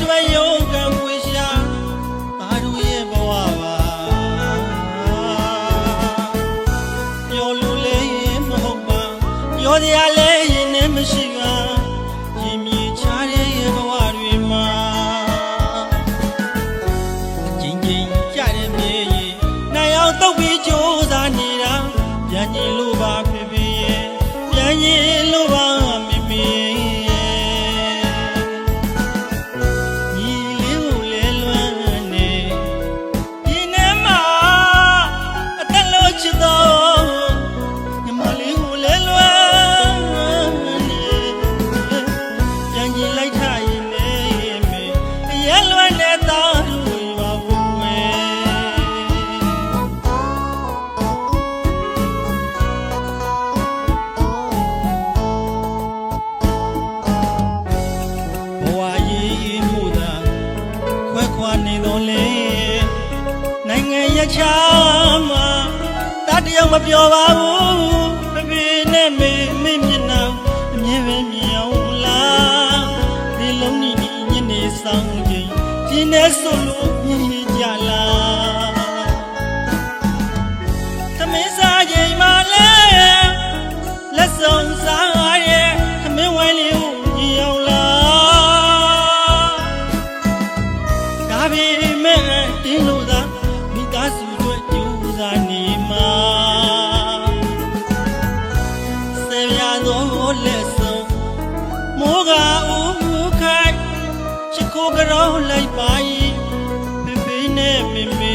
အတွက်ရုန်းကန်ဝေရှာဘာတို့ရဲ့ဘဝပါပျော်လို့လည်းရင်မဟုတ်ပါပျော်စရာလည်းရင်နဲ့မရှိပါရင်မြေချတဲ့ရဲ့ဘဝတွေမှာအချင်းချင်းကြတဲ့မြေရင်နိုင်အောင်တုတ်ပြီးကြိုးစားနေတာပြန်ကြည့်လို့ပါဖေဖေရဲ့ပြန်ကြည့်လို့ပါ ချာမှာတတယောက်မပြောပါဘူးဖဖေနဲ့မေမေမျက်နှာအမြဲပဲမြင်အောင်လားဒီလုံးကြီးဒီညနေဆောင်ချိန်ကျင်းနေဆိုလို့မြင်ရကြလားသမင်းစားချိန်မှာလဲလက်ဆောင်စားရဲသမင်းဝိုင်းလေးကိုမြင်အောင်လားဒါပေမဲ့တင်းလို့သာ ချစ်ကိုကြောလိုက်ပါ၏ဖေဖေနဲ့မေမေ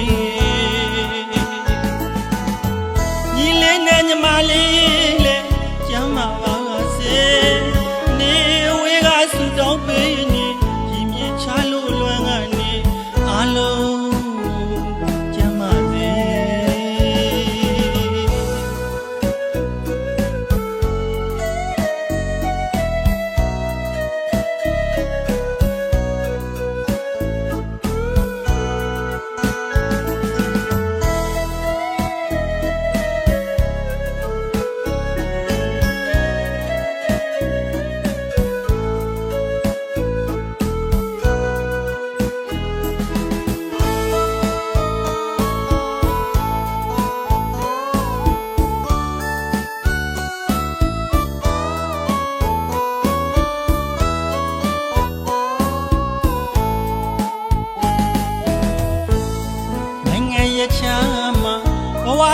ညီလေးနဲ့ညီမလေးလေ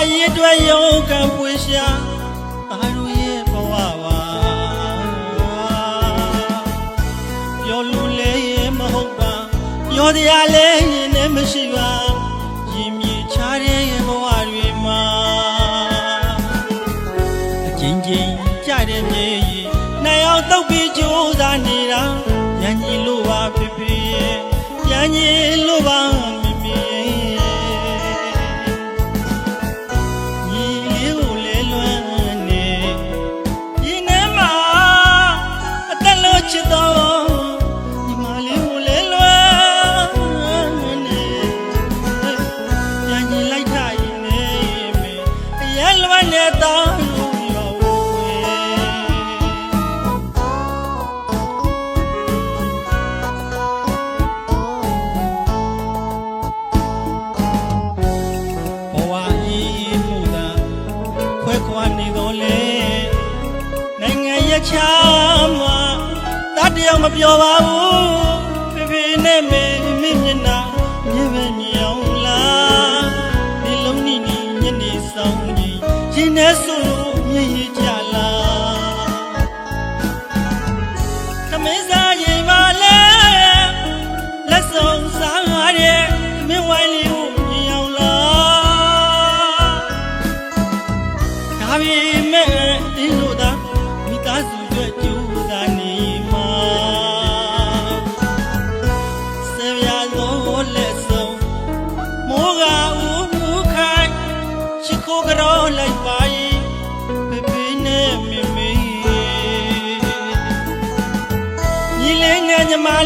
ရဲ့အတွက်ရုန်းကန်ပွေရှာအားတို့ရဲ့ဘဝပါပြောလို့လဲရဲ့မဟုတ်ပါပြောတရားလဲရင်နဲ့မရှိပါရင်မြေချတဲ့ရဲ့ဘဝတွေမှာအချင်းချင်းကြတဲ့မြေကြီးနိုင်အောင်တုတ်ပြီးကြိုးစားနေတာညံကြီးလို့ပါဖေဖေရဲ့ညံကြီးလို့ပါ ခွဲခွာနေတော့လေနိုင်ငံရချာမှာတတ်တယောက်မပြောပါဘူးဖေဖေနဲ့မေ ရင်ထဲဆိုလို့မြင်ရကြလားသမင်းစားရင်ပါလဲလက်ဆောင်စားရတဲ့မင်းဝိုင်းလေးကိုမြင်အောင်လားဒါပေမဲ့ဒီလို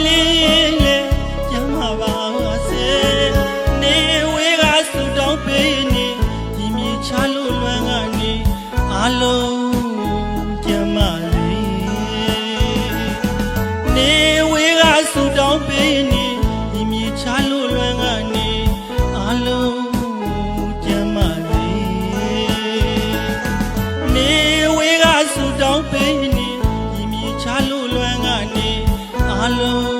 နဲ့ আলো